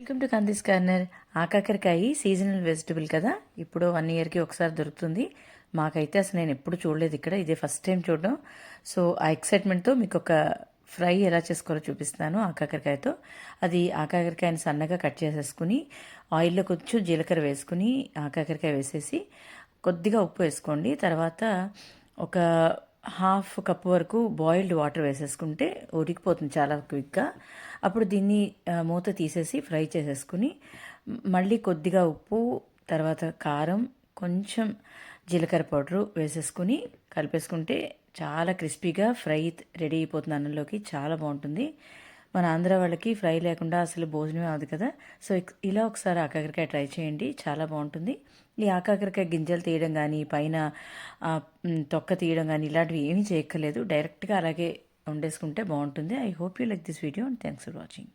Welcome to Kandi's corner. ఆకాకరకాయ seasonal vegetable కదా? ఇప్పుడు one ఇయర్కి ఒకసారి దొరుకుతుంది. మాకైతే అసలు నేను ఎప్పుడు చూడలేదు ఇక్కడ. ఇదే ఫస్ట్ టైం చూడడం. సో ఆ ఎక్సైట్మెంట్తో మీకు ఒక ఫ్రై ఎలా చేసుకోవాలో చూపిస్తాను ఆకాకరకాయతో అది ఆకాకరకాయని సన్నగా కట్ చేసేసుకుని ఆయిల్లో కొంచెం జీలకర్ర వేసుకుని ఆకాకరకాయ వేసేసి కొద్దిగా ఉప్పు వేసుకోండి. తర్వాత ఒక హాఫ్ కప్ వరకు బాయిల్డ్ వాటర్ వేసేసుకుంటే ఉడికిపోతుంది చాలా క్విక్గా. అప్పుడు దీన్ని మూత తీసేసి ఫ్రై చేసేసుకుని మళ్ళీ కొద్దిగా ఉప్పు తర్వాత కారం కొంచెం జీలకర్ర పౌడరు వేసేసుకుని కలిపేసుకుంటే చాలా క్రిస్పీగా ఫ్రై రెడీ అయిపోతుంది అన్నంలోకి చాలా బాగుంటుంది. మన ఆంధ్ర వాళ్ళకి ఫ్రై లేకుండా అసలు భోజనమే అవ్వదు కదా. సో ఇలా ఒకసారి ఆకాకరకాయ ట్రై చేయండి. చాలా బాగుంటుంది. ఈ ఆకాకరకాయ గింజలు తీయడం కానీ పైన తొక్క తీయడం కానీ ఇలాంటివి ఏమీ చేయక్కర్లేదు. డైరెక్ట్గా అలాగే వండేసుకుంటే బాగుంటుంది. I hope you like this video and thanks for watching.